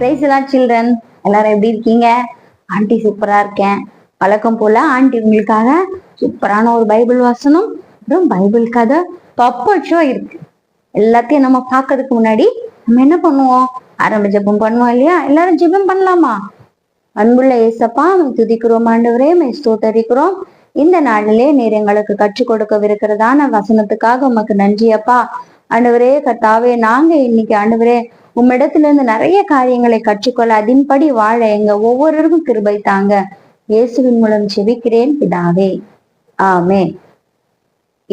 Price எல்லாம் children எல்லாரும் எப்படி இருக்கீங்க? ஆண்டி சூப்பரா இருக்கேன். வழக்கம் போல ஆண்டி உங்களுக்காக சூப்பரான ஒரு பைபிள் வாசனம் அப்புறம் பைபிள் கதை பப்பச்சோ இருக்கு. எல்லாத்தையும் நம்ம பார்க்கறதுக்கு முன்னாடி நம்ம என்ன பண்ணுவோம்? ஆரம்ப ஜெபம் பண்ணுவோம் இல்லையா? எல்லாரும் ஜெபம் பண்ணலாமா? அன்புள்ள ஏசப்பா துதிக்கிறோம் ஆண்டவரே மை ஸ்தோத்தரிக்கிறோம். இந்த நாளிலே நீர் எங்களுக்கு கற்றுக் கொடுக்கவிருக்கிறதான வசனத்துக்காக உமக்கு நன்றி அப்பா. ஆண்டவரே கர்த்தாவே நாங்க இன்னைக்கு ஆண்டவரே உம்மிடத்துல இருந்து நிறைய காரியங்களை கற்றுக்கொள்ள அதன்படி வாழ எங்க ஒவ்வொருவருக்கும் கிருபை தாங்க. இயேசுவின் மூலம் செபிக்கிறேன் பிதாவே. ஆமே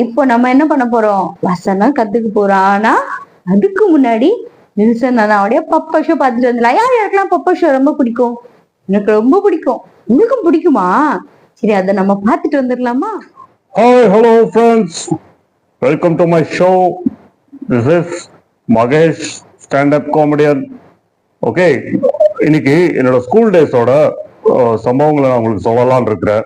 இப்போ நம்ம என்ன பண்ண போறோம்? வசனம் கத்துக்க போறோம். ஆனா அதுக்கு முன்னாடி நில்சன் அண்ணாவுடைய பப்ப ஷோ பார்த்துட்டு வந்துடலாம் யார் யாருக்கெல்லாம் பப்ப ஷோ ரொம்ப பிடிக்கும்? எனக்கு ரொம்ப பிடிக்கும். உங்களுக்கும் பிடிக்குமா? சரி அதை நம்ம பார்த்துட்டு வந்துடலாமா? Hi hello friends welcome to my show this is Mahesh standup comedian okay இன்னைக்கு என்னோட ஸ்கூல் டேஸோட சம்பவங்களை நான் உங்களுக்கு சொல்லலாம்னு இருக்கிறேன்.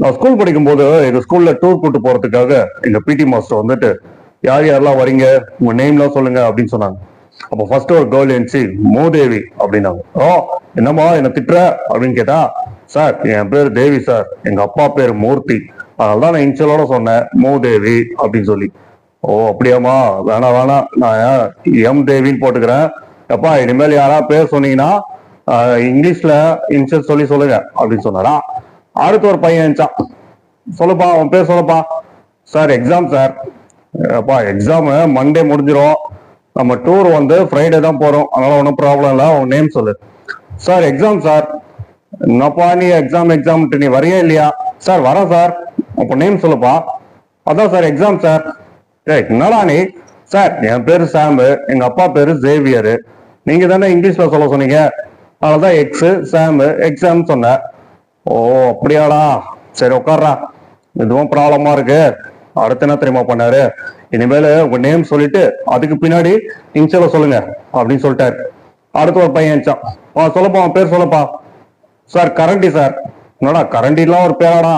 நான் ஸ்கூல் படிக்கும்போது எங்க ஸ்கூல்ல டூர் கூட்டு போறதுக்காக எங்க பிடி மாஸ்டர் வந்துட்டு யார் யாரெல்லாம் வரீங்க? உங்க நேம்லாம் சொல்லுங்க அப்படின்னு சொன்னாங்க. அப்போ ஃபர்ஸ்ட் ஒரு கேர்ள் என்சி மூதேவி அப்படின்னாங்க. ஓ என்னம்மா என்ன திட்டுற? அப்படின்னு கேட்டா சார் என் பேர் தேவி சார். எங்க அப்பா பேர் மூர்த்தி. அதனால தான் நான் இன்ஷியலோட சொன்னேன் மூதேவி அப்படின்னு சொல்லி. ஓ அப்படியாம்மா. வேணாம் வேணாம். நான் எம் தேவின்னு போட்டுக்கிறேன். எப்பா இனிமேல் யாரா பேர் சொன்னீங்கன்னா இங்கிலீஷ்ல இன்ஷியல் சொல்லி சொல்லுங்க அப்படின்னு சொன்னாரா? அடுத்து ஒரு பையன் இருந்துச்சான் சொல்லுப்பா அவன் பேர் சொல்லப்பா. Sir exam sir. அப்பா எக்ஸாமு மண்டே முடிஞ்சிடும் நம்ம டூர் வந்து ஃப்ரைடே தான் போறோம். அதனால ஒன்றும் ப்ராப்ளம் இல்லை. உன் நேம் சொல்லு. Sir exam sir. என்னப்பா நீ எக்ஸாம் எக்ஸாம்ட்டு நீ வரையா இல்லையா? சார் வரேன் சார். அப்போ நேம் சொல்லுப்பா. அதான் சார் எக்ஸாம் சார். ஏய் என்னடா நீ? சார் என் பேரு சாம் எங்க அப்பா பேரு ஜேவியர் நீங்க தானே இங்கிலீஷ்ல சொல்ல சொன்னீங்க. அதனாலதான் எக்ஸ் சாம் எக்ஸாம் சொன்னேன். ஓ அப்படியாடா. சரி உட்கார்றா. இதுவும் ப்ராப்ளமா இருக்கு. அடுத்து என்ன தெரியுமா பண்ணாரு? இனிமேல் உங்க நேம் சொல்லிட்டு அதுக்கு பின்னாடி இன்ஷியல சொல்லுங்க அப்படின்னு சொல்லிட்டாரு. அடுத்து ஒரு பையன் இருந்துச்சான். ஆ சொல்லப்பா அவன் பேர் சொல்லப்பா. சார் கரண்டி சார். என்னடா கரண்டிலாம் ஒரு பேராடா.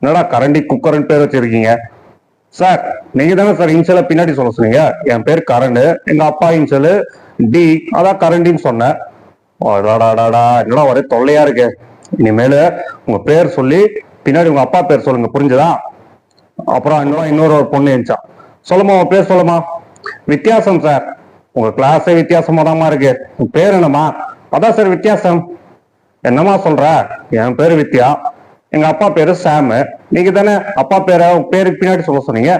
என்னடா கரண்டி குக்கர்னு பேர் வச்சிருக்கீங்க. சார் நீங்க தானே சார் இன்சல பின்னாடி சொல்ல சொன்னீங்க? என் பேர் கரண்டு. எங்க அப்பா இன்சல் டி அதான் கரண்டின்னு சொன்னேன். என்னடா ஒரே தொல்லையா இருக்கு. இனிமேல் உங்க பேர் சொல்லி பின்னாடி உங்க அப்பா பேர் சொல்லுங்க புரிஞ்சுதா? அப்புறம் இன்னும் இன்னொரு ஒரு பொண்ணு இருந்துச்சான் சொல்லுமா உன் பேர் சொல்லுமா? வித்தியாசம் சார். உங்க கிளாஸே வித்தியாசமா தான்மா இருக்கு. உன் பேர் என்னம்மா? அதான் சார் வித்தியாசம். என்னம்மா சொல்ற? என் பேர் வித்யா. எங்க அப்பா பேரு சாம் நீங்க தானே அப்பா பேரை உங்க பேருக்கு பின்னாடி சொல்ல சொன்னீங்க.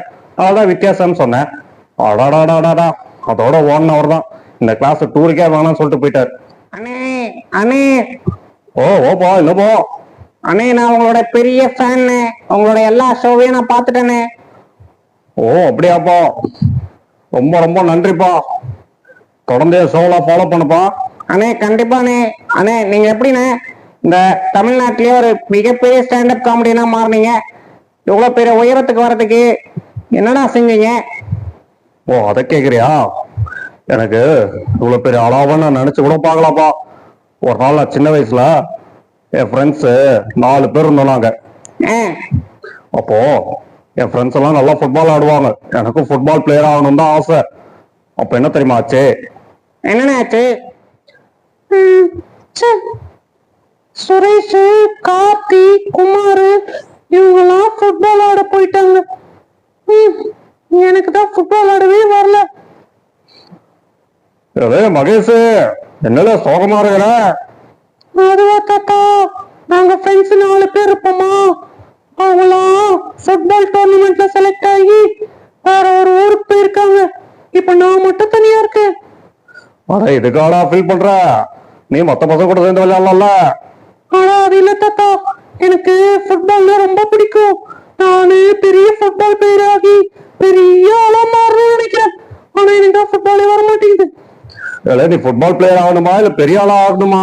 அதான் வித்தியாசம்னு சொன்னேன். அடாடாடாடாடா. அதோட ஹவர் தான். இந்த கிளாஸ் டூருக்கே வேணாம்னு சொல்லிட்டு போயிட்டாரு. அண்ணே அண்ணே. ஓ ஓப்பா இல்லப்போ அண்ணே நான் உங்களோட பெரிய ஃபேன் உங்களோட எல்லா ஷோவையும் நான் பார்த்துட்டேனே. ஓ அப்படியாப்பா. ரொம்ப ரொம்ப நன்றிப்பா. தொடர்ந்து ஷோலாம் ஃபாலோ பண்ணுப்பா. அண்ணே கண்டிப்பாண்ணே அண்ணே நீங்க எப்படிண்ணே? இந்த தமிழ்நாட்டிலேயே ஒரு மிகப்பெரிய ஸ்டாண்டப் காமெடினா மாறினீங்க. இவ்வளோ பெரிய உயரத்துக்கு வர்றதுக்கு என்னடா செஞ்சீங்க? ஓ அதை கேக்குறியா? எனக்கு இவ்வளவு பெரிய அளவா நான் நினைச்சு கூட பார்க்கலாம்ப்பா ஒரு நாள் நான் சின்ன வயசுல என் ஃப்ரெண்ட்ஸு நாலு பேர் இருந்தாங்க ஆ. அப்போ என் ஃப்ரெண்ட்ஸ் எல்லாம் நல்லா ஃபுட்பால் ஆடுவாங்க. எனக்கும் ஃபுட்பால் பிளேயர் ஆகணும் தான் ஆசை. அப்போ என்ன தெரியுமா ஆச்சு? என்னண்ணே ஆச்சு? சுரேஷ் கார்த்தி குமார் இவங்கெல்லாம் ஃபுட்பால் ஆட போயிட்டாங்க. எனக்கு தான் ஃபுட்பால் ஆடவே வரல. ஏதே மகேஷ் என்னல சோகமா இருக்கிற? அதுவா தாத்தா நாங்க ஃப்ரெண்ட்ஸ் நாலு பேர் இருப்போமா? அவங்களாம் ஃபுட்பால் டோர்னமெண்ட்ல செலக்ட் ஆகி வேற ஒரு ஊருக்கு போயிருக்காங்க. இப்ப நான் மட்டும் தனியா இருக்கேன். அட இதுக்காடா ஃபீல் பண்ற? நீ மத்த பசங்க கூட சேர்ந்து விளையாடலாம்ல? ஆனா அது இல்ல தாத்தா. எனக்கு ஃபுட்பால்னா ரொம்ப பிடிக்கும். நானு பெரிய ஃபுட்பால் பிளேயர் ஆகி பெரிய ஆளா மாறணும்னு நினைக்கிறேன். ஆனா எனக்கு தான் ஃபுட்பாலே வர மாட்டேங்குது இல்ல நீ ஃபுட்பால் பிளேயர் ஆகணுமா? இல்ல பெரிய ஆளா ஆகணுமா?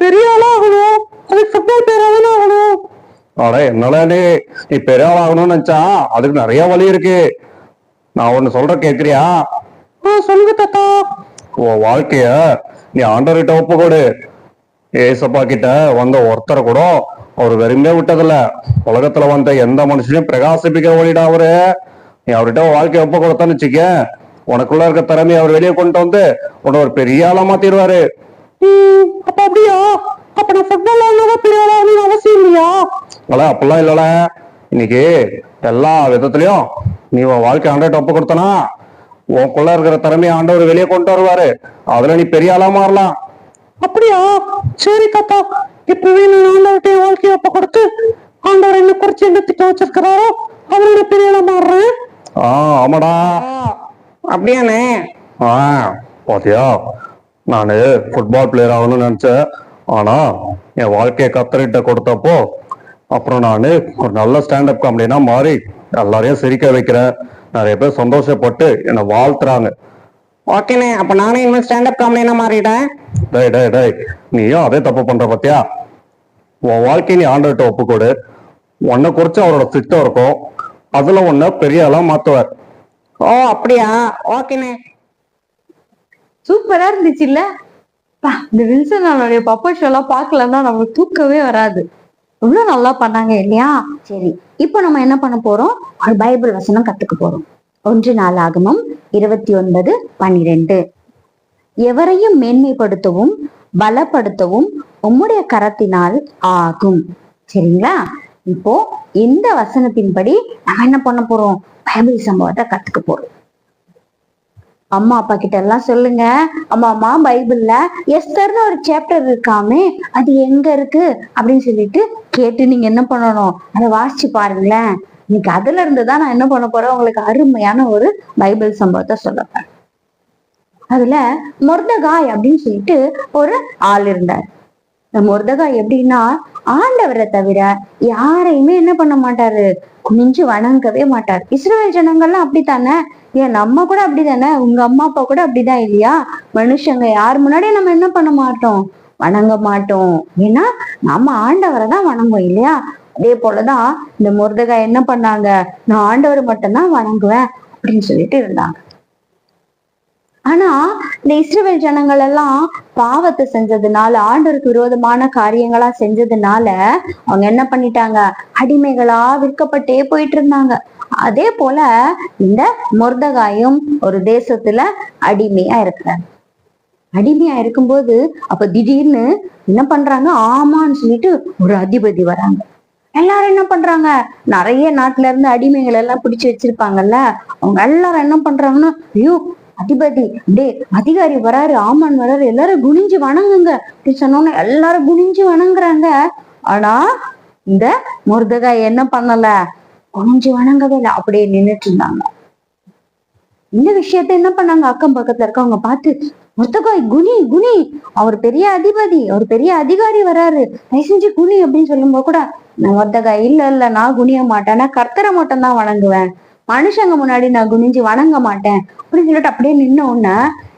பெரிய ஆளா ஆகணும். அதுக்கு ஃபுட்பால் பிளேயரா தானே ஆகணும். அட என்னடா நீ நீ பெரிய ஆள் ஆகணும்னு நினைச்சா அதுக்கு நிறைய வழி இருக்கு. நான் ஒண்ணு சொல்ற கேக்குறியா? சொல்லுங்க தாத்தா. உன் வாழ்க்கைய நீ ஆண்டவர்கிட்ட ஒப்பு கொடு. ஏசப்பா கிட்ட வந்த ஒருத்தரை கூட அவர் வெறுமே விட்டதில்ல. உலகத்துல வந்த எந்த மனுஷனையும் பிரகாசிப்பிக்க ஓடிடா அவரு. நீ அவர்கிட்ட வாழ்க்கை ஒப்பு கொடுத்தான்னு வச்சுக்க. உனக்குள்ள இருக்க திறமையை அவர் வெளியே கொண்டு வந்து உன்னை ஒரு பெரிய ஆளா மாத்திடுவாரு. ம், அப்ப அப்படியா? அப்ப நான் ஃபுட்பால் பெரிய அவசியம் இல்லையா? அல அப்படிலாம் இல்லல. இன்னைக்கு எல்லா விதத்துலயும் நீ உன் வாழ்க்கை ஆண்டர்கிட்ட ஒப்பு கொடுத்தனா உனக்குள்ள இருக்கிற திறமையை ஆண்டவர் வெளியே கொண்டு வருவாரு. அதுல நீ பெரிய ஆளா மாறலாம். அப்படியா? சரி தாத்தா. இப்பவே நான் ஆண்டவர்கிட்ட வாழ்க்கையை அப்ப கொடுத்து ஆண்டவர் என்ன குறிச்சு என்ன திட்டம் வச்சிருக்கிறாரோ அவரோட பெரிய ஆளா மாறுறேன். ஆ ஆமாடா. அப்படியாண்ணே. ஆ பாத்தியா? நானு ஃபுட்பால் பிளேயர் ஆகணும்னு நினைச்சேன். ஆனா என் வாழ்க்கையை கத்தரிட்ட கொடுத்தப்போ அப்புறம் நான் ஒரு நல்ல ஸ்டாண்டப் காமெடினா மாறி எல்லாரையும் சிரிக்க வைக்கிறேன். நிறைய பேர் சந்தோஷப்பட்டு என்னை வாழ்த்துறாங்க. ஓகேண்ணே அப்ப நானே இனிமேல் ஸ்டாண்டப் காமெடினா மாறிட்டேன்? டேய் டேய் டேய் நீயும் அதே தப்பு பண்ற பாத்தியா? உன் வாழ்க்கையை நீ ஆண்டவர்கிட்ட ஒப்புக்கொடு. உன்னை குறிச்சு அவரோட திட்டம் இருக்கும். அதுல உன்னை பெரிய ஆளா மாத்துவார். ஓ அப்படியா? ஓகேண்ணே. சூப்பரா இருந்துச்சு இல்ல இந்த வில்சன் அவனுடைய பப்பா ஷோ எல்லாம் பார்க்கலன்னா நம்மளுக்கு தூக்கவே வராது. இவ்வளவு நல்லா பண்ணாங்க இல்லையா? சரி. இப்போ நம்ம என்ன பண்ண போறோம்? ஒரு பைபிள் வசனம் கத்துக்க போறோம். ஒன்று நாள் ஆகமம் இருபத்தி ஒன்பது பன்னிரெண்டு எவரையும் மேன்மைப்படுத்தவும் பலப்படுத்தவும் உம்முடைய கரத்தினால் ஆகும். சரிங்களா? இப்போ இந்த வசனத்தின்படி நம்ம என்ன பண்ண போறோம்? பைபிள் சம்பவத்தை கத்துக்க போறோம். அம்மா அப்பா கிட்ட எல்லாம் சொல்லுங்க. அம்மா அம்மா பைபிள்ல எஸ்தர்னு ஒரு சாப்டர் இருக்காமே அது எங்க இருக்கு? அப்படின்னு சொல்லிட்டு கேட்டு நீங்க என்ன பண்ணணும்? அதை வாசிச்சு பாருங்களேன். இன்னைக்கு அதுல இருந்து தான் நான் என்ன பண்ண போறேன்? உங்களுக்கு அருமையான ஒரு பைபிள் சம்பவத்தை சொல்லப்பேன் அதுல மொர்தகாய் அப்படின்னு சொல்லிட்டு ஒரு ஆள் இருந்தார். இந்த மொர்தகாய் எப்படின்னா ஆண்டவரை தவிர யாரையுமே என்ன பண்ண மாட்டாரு? குனிஞ்சு வணங்கவே மாட்டார். இஸ்ரேல் ஜனங்கள்லாம் அப்படித்தானே? ஏன் நம்ம கூட அப்படிதானே? உங்க அம்மா அப்பா கூட அப்படிதான் இல்லையா? மனுஷங்க யார் முன்னாடியும் நம்ம என்ன பண்ண மாட்டோம்? வணங்க மாட்டோம். ஏன்னா நம்ம ஆண்டவரை தான் வணங்குவோம் இல்லையா? அதே போலதான் இந்த முருதகா என்ன பண்ணாங்க? நான் ஆண்டவரை மட்டும்தான் வணங்குவேன் அப்படின்னு சொல்லிட்டு இருந்தாங்க. ஆனா இந்த இஸ்ரேல் ஜனங்கள் எல்லாம் பாவத்தை செஞ்சதுனால ஆண்டவருக்கு விரோதமான காரியங்களா செஞ்சதுனால அவங்க என்ன பண்ணிட்டாங்க? அடிமைகளா விற்கப்பட்டே போயிட்டு இருந்தாங்க அதே போல இந்த மொர்தகாயும் ஒரு தேசத்துல அடிமையா இருக்கிறாங்க. அடிமையா இருக்கும்போது அப்ப திடீர்னு என்ன பண்றாங்க? ஆமான்னு சொல்லிட்டு ஒரு அதிபதி வராங்க. எல்லாரும் என்ன பண்றாங்க? நிறைய நாட்டுல இருந்து அடிமைகள் எல்லாம் பிடிச்சு வச்சிருப்பாங்கல்ல? அவங்க எல்லாரும் என்ன பண்றாங்கன்னா ஐயோ அதிபதி டே அதிகாரி வராரு ஆமான் வராரு எல்லாரும் குனிஞ்சு வணங்குங்க. அப்படின்னு எல்லாரும் குனிஞ்சு வணங்குறாங்க. ஆனா இந்த முருதகாய் என்ன பண்ணல? குனிஞ்சு வணங்கவே இல்லை அப்படியே நின்னுட்டு இருந்தாங்க. இந்த விஷயத்த என்ன பண்ணாங்க? அக்கம் பக்கத்துல இருக்கவங்க பார்த்து முருதகாய் குனி குனி அவர் பெரிய அதிபதி அவர் பெரிய அதிகாரி வராரு. தயவு செஞ்சு குனி அப்படின்னு சொல்லும்போது கூட நான் முருதகாய் இல்ல இல்ல நான் குனிய மாட்டேன் நான் கர்த்தரை மட்டும் தான் வணங்குவேன். மனுஷங்க முன்னாடி நான் குனிஞ்சு வணங்க மாட்டேன். அப்படின்னு சொல்லிட்டு அப்படியே நின்ன உடனே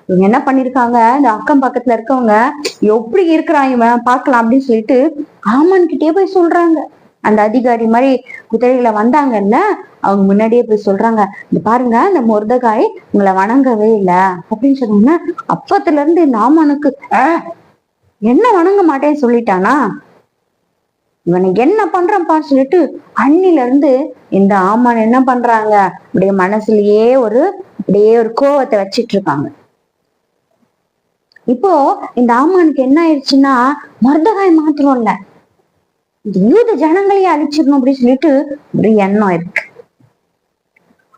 இவங்க என்ன பண்ணிருக்காங்க? இந்த அக்கம் பக்கத்துல இருக்கவங்க எப்படி இருக்கிறான் இவன்? பாக்கலாம் அப்படின்னு சொல்லிட்டு ஆமன் கிட்டே போய் சொல்றாங்க. அந்த அதிகாரி மாதிரி குதிரைகளை வந்தாங்கல்ல அவங்க முன்னாடியே போய் சொல்றாங்க இந்த பாருங்க இந்த முருதகாய் உங்களை வணங்கவே இல்ல. அப்படின்னு சொன்னோம்னா அப்பத்துல இருந்து நாமனுக்கு என்ன வணங்க மாட்டேன்னு சொல்லிட்டானா? இவனை என்ன பண்றான்ப்பான்னு சொல்லிட்டு அண்ணில இருந்து இந்த ஆமான் என்ன பண்றாங்க? அப்படியே மனசுலயே ஒரு அப்படியே ஒரு கோவத்தை வச்சிட்டு இருக்காங்க இப்போ இந்த ஆமானுக்கு என்ன ஆயிடுச்சுன்னா மருதகாய் மாத்திரம் இல்ல இந்த யூத ஜனங்களையே அழிச்சிடணும் அப்படின்னு சொல்லிட்டு ஒரு எண்ணம் இருக்கு.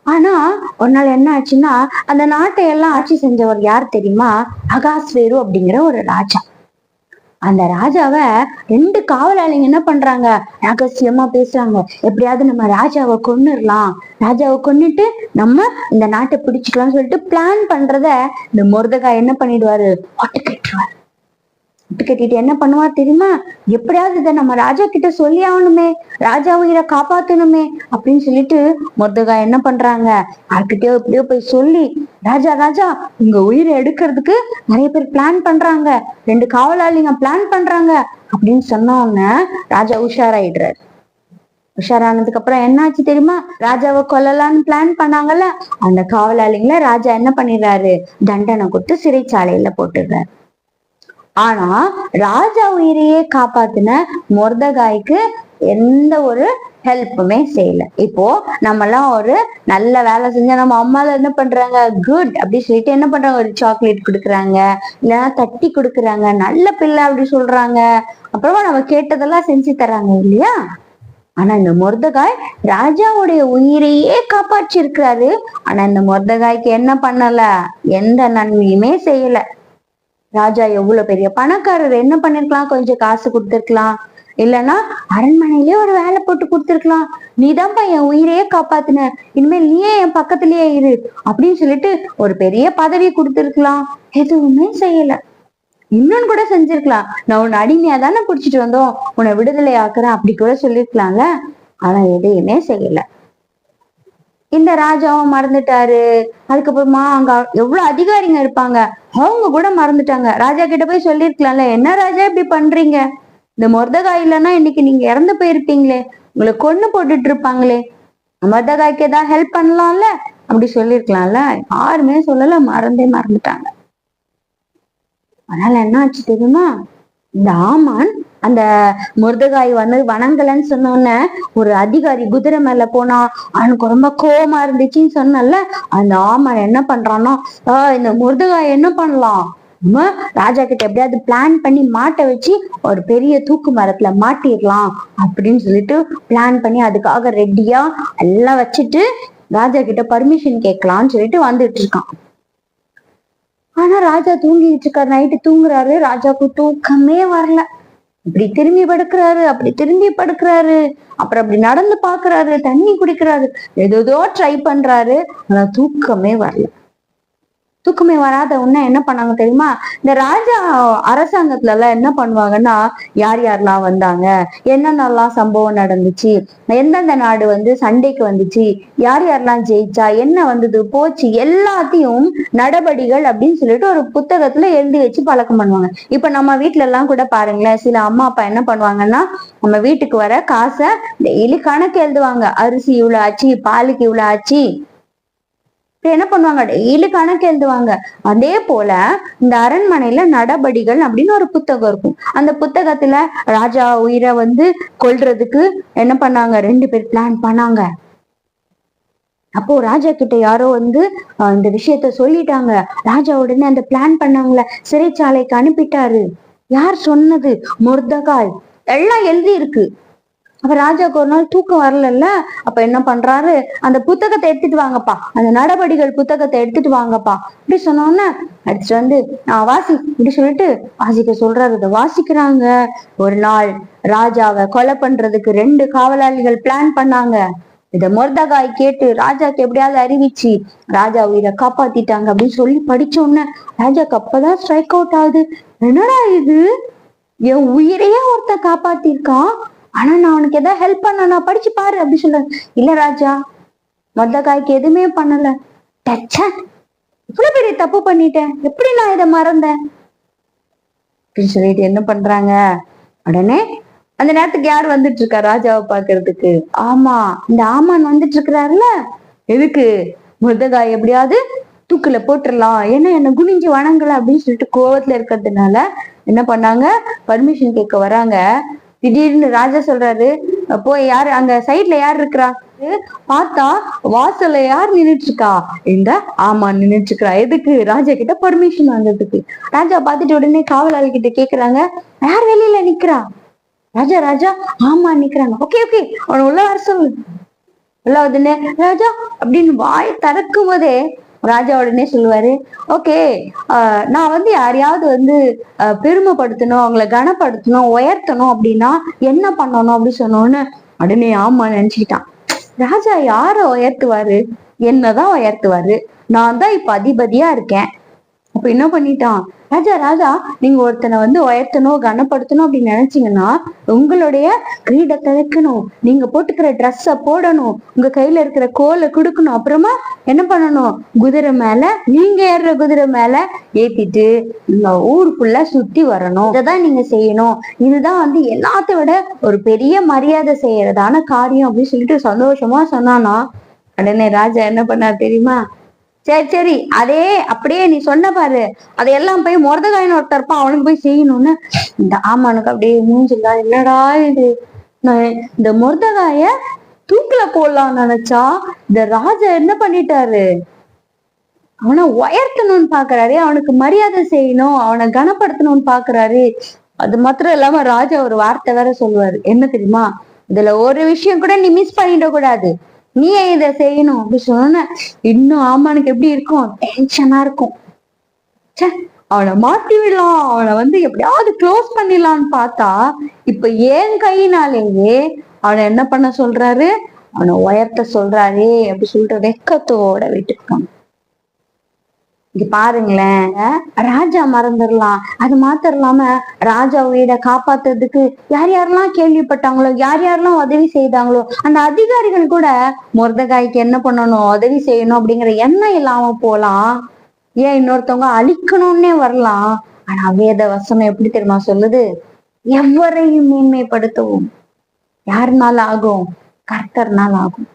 ஆனா ஒரு நாள் என்ன ஆச்சுன்னா அந்த நாட்டை எல்லாம் ஆட்சி செஞ்சவர் யார் தெரியுமா? அகாஸ்வேரு அப்படிங்கிற ஒரு ராஜா. அந்த ராஜாவை ரெண்டு காவலாளிங்க என்ன பண்றாங்க? ரகசியமா பேசுறாங்க. எப்படியாவது நம்ம ராஜாவை கொன்னுடலாம் ராஜாவை கொன்னுட்டு நம்ம இந்த நாட்டை பிடிச்சிக்கலாம்னு சொல்லிட்டு பிளான் பண்றத இந்த முருதகா என்ன பண்ணிடுவாரு? ஒட்டு கட்டுவாரு. கட்டிட்டு என்ன பண்ணுவா தெரியுமா? எப்படியாவது இதை நம்ம ராஜா கிட்ட சொல்லி ஆகணுமே ராஜா உயிரை காப்பாத்தணுமே அப்படின்னு சொல்லிட்டு முருதகா என்ன பண்றாங்க? யார்கிட்டயோ எப்படியோ போய் சொல்லி ராஜா ராஜா உங்க உயிரை எடுக்கிறதுக்கு நிறைய பேர் பிளான் பண்றாங்க. ரெண்டு காவலாளிங்க பிளான் பண்றாங்க அப்படின்னு சொன்னவங்க ராஜா உஷாராயிடுறாரு. உஷாரானதுக்கு அப்புறம் என்னாச்சு தெரியுமா? ராஜாவை கொல்லலாம்னு பிளான் பண்ணாங்கல்ல அந்த காவலாளிங்கள ராஜா என்ன பண்ணிடுறாரு? தண்டனை கொடுத்து சிறைச்சாலையில போட்டுடுறாரு. ஆனா ராஜா உயிரையே காப்பாத்தின மொர்தகாய்க்கு எந்த ஒரு ஹெல்ப்புமே செய்யல. இப்போ நம்ம எல்லாம் ஒரு நல்ல வேலை செஞ்சா நம்ம அம்மால என்ன பண்றாங்க? குட் அப்படி சொல்லிட்டு என்ன பண்றாங்க? ஒரு சாக்லேட் கொடுக்குறாங்க. இல்லைன்னா தட்டி கொடுக்குறாங்க. நல்ல பிள்ளை அப்படி சொல்றாங்க. அப்புறமா நம்ம கேட்டதெல்லாம் செஞ்சு தராங்க இல்லையா? ஆனா இந்த மொர்தகாய் ராஜாவுடைய உயிரையே காப்பாற்றிருக்கிறாரு ஆனா இந்த மொர்தகாய்க்கு என்ன பண்ணல? எந்த நன்மையுமே செய்யல. ராஜா எவ்வளவு பெரிய பணக்காரர். என்ன பண்ணிருக்கலாம்? கொஞ்சம் காசு கொடுத்துருக்கலாம். இல்லைன்னா அரண்மனையிலே ஒரு வேலை போட்டு கொடுத்துருக்கலாம். நீதான்ப்பா என் உயிரையே காப்பாத்துன. இனிமேல் நீயே என் பக்கத்திலேயே இரு அப்படின்னு சொல்லிட்டு ஒரு பெரிய பதவி கொடுத்துருக்கலாம். எதுவுமே செய்யல. இன்னொன்னு கூட செஞ்சிருக்கலாம். நான் உன்னை அடிமையா தானே பிடிச்சிட்டு வந்தோம். உன்னை விடுதலை ஆக்குறேன். அப்படி கூட சொல்லிருக்கலாம்ல. ஆனா எதையுமே செய்யல. இந்த ராஜாவும் மறந்துட்டாரு. அதுக்கப்புறமா அங்க எவ்வளவு அதிகாரிங்க இருப்பாங்க. அவங்க கூட மறந்துட்டாங்க. ராஜா கிட்ட போய் சொல்லிருக்கலாம்ல என்ன ராஜா இப்படி பண்றீங்க? இந்த மொர்தகாய் இல்லைன்னா இன்னைக்கு நீங்க இறந்து போயிருப்பீங்களே உங்களை கொண்டு போட்டுட்டு இருப்பாங்களே. மொர்தகாய்க்கு ஏதாவது ஹெல்ப் பண்ணலாம்ல? அப்படி சொல்லிருக்கலாம்ல யாருமே சொல்லல மறந்தே மறந்துட்டாங்க. அதனால என்ன ஆச்சு தெரியுமா? இந்த ஆமான் அந்த முருதகாய் வந்து வணங்கலன்னு சொன்னோன்னே ஒரு அதிகாரி குதிரை மேல போனா அவனுக்கு ரொம்ப கோவமா இருந்துச்சுன்னு சொன்னல அந்த ஆமான் என்ன பண்றான்னா "ஆஹ், இந்த முருதகாய் என்ன பண்ணலாம்? நம்ம ராஜா கிட்ட எப்படியாவது பிளான் பண்ணி மாட்ட வச்சு ஒரு பெரிய தூக்கு மரத்துல மாட்டிடலாம் அப்படின்னு சொல்லிட்டு பிளான் பண்ணி அதுக்காக ரெடியா எல்லாம் வச்சுட்டு ராஜா கிட்ட பர்மிஷன் கேட்கலாம்னு சொல்லிட்டு வந்துட்டு இருக்கான். ஆனா ராஜா தூங்கிட்டு இருக்காரு. நைட்டு தூங்குறாரு. ராஜாக்கு தூக்கமே வரல. இப்படி திரும்பி படுக்கிறாரு. அப்படி திரும்பி படுக்கிறாரு. அப்புறம் அப்படி நடந்து பாக்குறாரு தண்ணி குடிக்கிறாரு. ஏதோ ட்ரை பண்றாரு. ஆனா தூக்கமே வரல. தூக்கமே வராத உன்ன என்ன பண்ணாங்க தெரியுமா? இந்த ராஜா அரசாங்கத்துல எல்லாம் என்ன பண்ணுவாங்கன்னா யார் யாரெல்லாம் வந்தாங்க? என்னென்னலாம் சம்பவம் நடந்துச்சு? எந்தெந்த நாடு வந்து சண்டைக்கு வந்துச்சு? யார் யாரெல்லாம் ஜெயிச்சா? என்ன வந்தது? போச்சு? எல்லாத்தையும் நடபடிகள் அப்படின்னு சொல்லிட்டு ஒரு புத்தகத்துல எழுதி வச்சு பழக்கம் பண்ணுவாங்க. இப்ப நம்ம வீட்டுல எல்லாம் கூட பாருங்களேன் சில அம்மா அப்பா என்ன பண்ணுவாங்கன்னா நம்ம வீட்டுக்கு வர காசை டெய்லி கணக்கு எழுதுவாங்க. அரிசி இவ்வளவு ஆச்சு பாலுக்கு இவ்வளவு ஆச்சு. என்ன பண்ணுவாங்க? டெய்லி கணக்கு எழுதுவாங்க. அதே போல இந்த அரண்மனையில நடபடிகள் அப்படின்னு ஒரு புத்தகம் இருக்கும். அந்த புத்தகத்துல ராஜா உயிரை வந்து கொல்றதுக்கு என்ன பண்ணாங்க? ரெண்டு பேர் பிளான் பண்ணாங்க. அப்போ ராஜா கிட்ட யாரோ வந்து இந்த விஷயத்த சொல்லிட்டாங்க. ராஜா உடனே அந்த பிளான் பண்ணாங்கள. சிறைச்சாலைக்கு அனுப்பிட்டாரு. யார் சொன்னது? முர்தகாய். எல்லாம் எழுதி இருக்கு அப்ப ராஜாக்கு ஒரு நாள் தூக்கம் வரலல்ல? அப்ப என்ன பண்றாரு? அந்த புத்தகத்தை எடுத்துட்டு வாங்கப்பா. அந்த நடபடிகள் புத்தகத்தை எடுத்துட்டு வாங்கப்பா. அப்படி சொன்னோன்னே அடிச்சுட்டு வந்து நான் வாசி. அப்படி சொல்லிட்டு வாசிக்க சொல்றாரு. இதை வாசிக்கிறாங்க. ஒரு நாள் ராஜாவை கொலை பண்றதுக்கு ரெண்டு காவலாளிகள் பிளான் பண்ணாங்க. இத மொர்தகாய் கேட்டு ராஜாக்கு எப்படியாவது அறிவிச்சு ராஜா உயிரை காப்பாத்திட்டாங்க. அப்படின்னு சொல்லி படிச்ச உடனே ராஜாக்கு அப்பதான் ஸ்ட்ரைக் அவுட் ஆகுது. என்னடா இது? என் உயிரையே ஒருத்த காப்பாத்திருக்கான். ஆனா நான் உனக்கு ஏதாவது ஹெல்ப் பண்ண நான் படிச்சு பாரு அப்படி சொல்ல இல்ல ராஜா மொர்தகாய்க்கு எதுவுமே பண்ணல. டச்சா இவ்வளவு பெரிய தப்பு பண்ணிட்டேன். எப்படி நான் இதை மறந்தேன்? அப்படின்னு சொல்லிட்டு என்ன பண்றாங்க? உடனே அந்த நேரத்துக்கு யார் வந்துட்டு இருக்கா ராஜாவை பாக்குறதுக்கு ஆமா இந்த ஆமான் வந்துட்டு இருக்கிறாருல. எதுக்கு? முருதகாய் எப்படியாவது தூக்குல போட்டுடலாம் ஏன்னா என்ன குனிஞ்சு வணங்கல அப்படின்னு சொல்லிட்டு கோவத்துல இருக்கிறதுனால என்ன பண்ணாங்க? பர்மிஷன் கேட்க வராங்க. திடீர்னு ராஜா சொல்றாரு போய் யாரு அந்த சைட்ல யார் இருக்கிறா? பார்த்தா வாசல்ல யார் நின்னுட்டு இருக்கா இந்த ஆமா நின்னுட்டு இருக்கா எதுக்கு? ராஜா கிட்ட பர்மிஷன் வாங்குறதுக்கு. ராஜா பார்த்துட்டு உடனே காவலாளி கிட்ட கேக்குறாங்க யார் வெளியில நிக்கிறா? ராஜா ராஜா ஆமா நிக்கிறாங்க. ஓகே ஓகே அவன் உள்ள வர சொல்லு. உள்ள உடனே ராஜா அப்படின்னு வாய் திறக்கும் போதே ராஜா உடனே சொல்லுவாரு ஓகே நான் வந்து யாரையாவது வந்து பெருமைப்படுத்தணும் அவங்கள கனப்படுத்தணும் உயர்த்தணும் அப்படின்னா என்ன பண்ணணும்? அப்படி சொன்னோன்னு உடனே ஆமா நினைச்சுக்கிட்டான். ராஜா யார உயர்த்துவாரு? என்னதான் உயர்த்துவாரு? நான் தான் இப்ப அதிபதியா இருக்கேன். அப்ப என்ன பண்ணிட்டான்? ராஜா ராஜா நீங்க ஒருத்தனை வந்து உயர்த்தணும் கனப்படுத்தணும் அப்படின்னு நினைச்சீங்கன்னா உங்களுடைய கிரீட திறக்கணும். நீங்க போட்டுக்கிற ட்ரெஸ்ஸ போடணும். உங்க கையில இருக்கிற கோலை கொடுக்கணும். அப்புறமா என்ன பண்ணணும்? குதிரை மேல நீங்க ஏறுற குதிரை மேல ஏத்திட்டு இந்த ஊர் ஃபுல்லா சுத்தி வரணும். இதைதான் நீங்க செய்யணும். இதுதான் வந்து எல்லாத்த விட ஒரு பெரிய மரியாதை செய்யறதான காரியம் அப்படின்னு சொல்லிட்டு சந்தோஷமா சொன்னானா. உடனே ராஜா என்ன பண்ணார் தெரியுமா? சரி சரி. அதே அப்படியே நீ சொன்ன பாரு. அதையெல்லாம் போய் முரதகாயின் ஒருத்தர் இருப்பான். அவனுக்கு போய் செய்யணும்னு. இந்த ஆமானுக்கு அப்படியே மூஞ்சில என்னடா இது? நான் இந்த முரதகாய தூக்கில போடலாம்னு நினைச்சா இந்த ராஜா என்ன பண்ணிட்டாரு? அவனை உயர்த்தணும்னு பாக்குறாரு. அவனுக்கு மரியாதை செய்யணும். அவனை கனப்படுத்தணும்னு பாக்குறாரு. அது மாத்திரம் இல்லாம ராஜா ஒரு வார்த்தை வேற சொல்லுவாரு. என்ன தெரியுமா? இதுல ஒரு விஷயம் கூட நீ மிஸ் பண்ணிட கூடாது நீ ஏன் இதை செய்யணும்? அப்படி சொன்ன இன்னும் ஆமானுக்கு எப்படி இருக்கும்? டென்ஷனா இருக்கும். ச்சே அவனை மாட்டி விடலாம் அவனை வந்து எப்படியாவது க்ளோஸ் பண்ணிடலாம்னு பார்த்தா இப்ப ஏன் கையினாலேயே அவனை என்ன பண்ண சொல்றாரு? அவனை உயர்த்த சொல்றாரே அப்படி சொல்லிட்டு வெக்கத்தோட விட்டுருக்கான் இங்க பாருங்களேன் ராஜா மறந்துடலாம். அது மாத்திரம் இல்லாம ராஜா உயிரை காப்பாத்துறதுக்கு யார் யாரெல்லாம் கேள்விப்பட்டாங்களோ யார் யாரெல்லாம் உதவி செய்தாங்களோ அந்த அதிகாரிகள் கூட முருதகாய்க்கு என்ன பண்ணணும் உதவி செய்யணும் அப்படிங்கிற எண்ணம் இல்லாம போலாம். ஏன் இன்னொருத்தவங்க அழிக்கணும்னே வரலாம். ஆனா வேத வசனம் எப்படி தெரியுமா சொல்லுது? எவரையும் மேன்மைப்படுத்தவும். யாருனால ஆகும்? கர்த்தர்னால ஆகும்.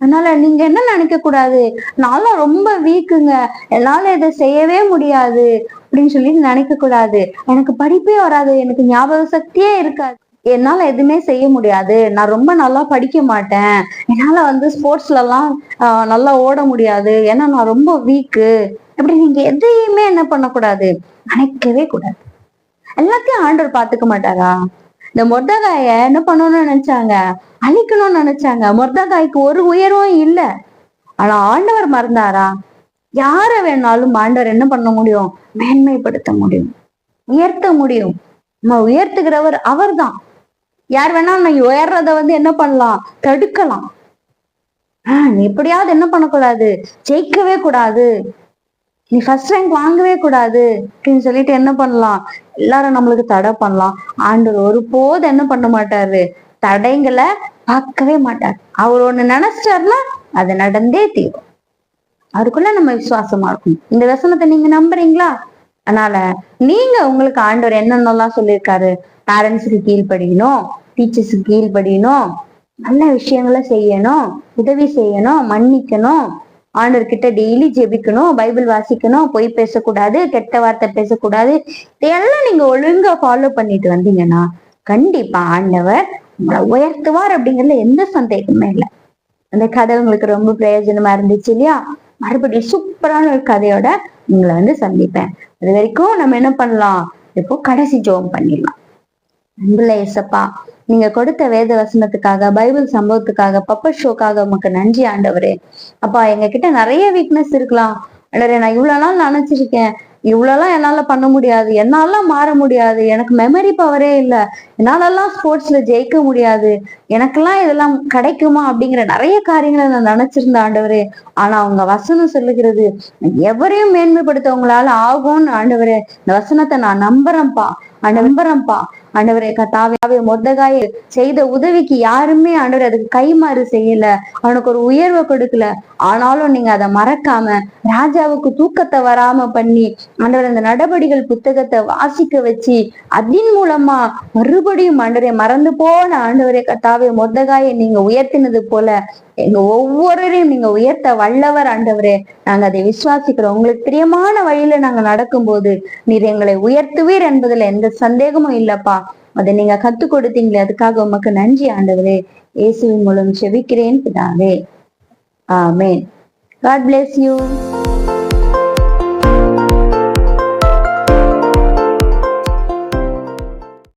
அதனால நீங்க என்ன நினைக்க கூடாது? நான்லாம் ரொம்ப வீக்குங்க. என்னால இதை செய்யவே முடியாது. அப்படின்னு சொல்லி நினைக்க கூடாது. எனக்கு படிப்பே வராது. எனக்கு ஞாபக சக்தியே இருக்காது. என்னால எதுவுமே செய்ய முடியாது. நான் ரொம்ப நல்லா படிக்க மாட்டேன். என்னால வந்து ஸ்போர்ட்ஸ்ல எல்லாம் ஆஹ், நல்லா ஓட முடியாது. ஏன்னா நான் ரொம்ப வீக்கு. அப்படி நீங்க எதையுமே என்ன பண்ணக்கூடாது? நினைக்கவே கூடாது. எல்லாத்தையும் ஆண்டவர் பாத்துக்க மாட்டாரா? இந்த மொர்தகாய என்ன பண்ணணும்னு நினைச்சாங்க? அழிக்கணும்னு நினைச்சாங்க. மொர்தகாய்க்கு ஒரு உயர்வும் இல்ல. ஆனா ஆண்டவர் மறந்தாரா? யார வேணாலும் ஆண்டவர் என்ன பண்ண முடியும்? மேன்மைப்படுத்த முடியும். உயர்த்த முடியும். நம்ம உயர்த்துகிறவர் அவர்தான். யார் வேணாலும் நீ உயர்றத வந்து என்ன பண்ணலாம்? தடுக்கலாம். ஆஹ் நீ எப்படியாவது என்ன பண்ணக்கூடாது? ஜெயிக்கவே கூடாது. நீ ஃபர்ஸ்ட் ரேங்க் வாங்கவே கூடாது அப்படின்னு சொல்லிட்டு என்ன பண்ணலாம்? எல்லாரும் நம்மளுக்கு தடை பண்ணலாம். ஆண்டவர் ஒரு போது என்ன பண்ண மாட்டாரு? தடைங்களை பார்க்கவே மாட்டார். அவர் ஒண்ணு நினைச்சிட்டாருன்னா அது நடந்தே தீரும். அதுக்குள்ள நம்ம விசுவாசமா இருக்கும் இந்த வசனத்தை நீங்க நம்புறீங்களா? அதனால நீங்க உங்களுக்கு ஆண்டவர் என்னென்னலாம் சொல்லியிருக்காரு? பேரண்ட்ஸுக்கு கீழ்படியணும் டீச்சர்ஸுக்கு கீழ்படியணும் நல்ல விஷயங்களை செய்யணும் உதவி செய்யணும் மன்னிக்கணும் ஆண்டவர்கிட்ட டெய்லி ஜெபிக்கணும் பைபிள் வாசிக்கணும் பொய் பேசக்கூடாது கெட்ட வார்த்தை பேசக்கூடாது. இதெல்லாம் நீங்க ஒழுங்கா ஃபாலோ பண்ணிட்டு வந்தீங்கன்னா கண்டிப்பா ஆண்டவர் உங்களை உயர்த்துவார் அப்படிங்கறதுல எந்த சந்தேகமே இல்லை. அந்த கதை உங்களுக்கு ரொம்ப பிரயோஜனமா இருந்துச்சு இல்லையா? மறுபடியும் சூப்பரான ஒரு கதையோட உங்களை வந்து சந்திப்பேன். அது வரைக்கும் நம்ம என்ன பண்ணலாம்? இப்போ கடைசி ஜோம் பண்ணிடலாம். அன்புல ஏசப்பா நீங்க கொடுத்த வேத வசனத்துக்காக பைபிள் சம்பவத்துக்காக பப்பர் ஷோக்காக உமக்கு நன்றி ஆண்டவரே. அப்பா எங்க கிட்ட நிறைய வீக்னஸ் இருக்கலாம். ஆண்டவரே நான் இவ்வளவு நாள் நினைச்சிருக்கேன். இவ்வளோலாம் என்னால பண்ண முடியாது. என்னாலாம் மாற முடியாது. எனக்கு மெமரி பவரே இல்ல. என்னாலலாம் ஸ்போர்ட்ஸ்ல ஜெயிக்க முடியாது. எனக்கெல்லாம் இதெல்லாம் கிடைக்குமா அப்படிங்கிற நிறைய காரியங்களை நான் நினச்சிருந்த ஆண்டவரே. ஆனா அவங்க வசனம் சொல்லுகிறது எவரையும் மேன்மைப்படுத்த உங்களால் ஆகும்னு ஆண்டவரே. இந்த வசனத்தை நான் நம்புறேன்ப்பா. நான் நம்புறேன்ப்பா. ஆண்டவரே கத்தாவே மொத்தகாய் செய்த உதவிக்கு யாருமே ஆண்டவர் அதுக்கு கைமாறு செய்யல. அவனுக்கு ஒரு உயர்வை கொடுக்கல. ஆனாலும் நீங்க அதை மறக்காம ராஜாவுக்கு தூக்கத்தை வராம பண்ணி ஆண்டவர் அந்த நடபடிகள் புத்தகத்தை வாசிக்க வச்சு அதன் மூலமா மறுபடியும் ஆண்டவரே மறந்து போன ஆண்டவரே கத்தாவே மொத்தகாயை நீங்க உயர்த்தினது போல எங்க ஒவ்வொருவரையும் நீங்க உயர்த்த வல்லவர் ஆண்டவரே. நாங்க அதை விசுவாசிக்கிறோம். உங்களுக்கு பிரியமான வழியில நாங்க நடக்கும்போது நீர் எங்களை உயர்த்துவீர் என்பதுல எந்த சந்தேகமும் இல்லப்பா. அதை நீங்க கத்து கொடுத்தீங்களே அதுக்காக உமக்கு நன்றி ஆண்டவரே. இயேசுவின் மூலம் செவிக்கிறேன் பிதாவே. ஆமேன். God bless you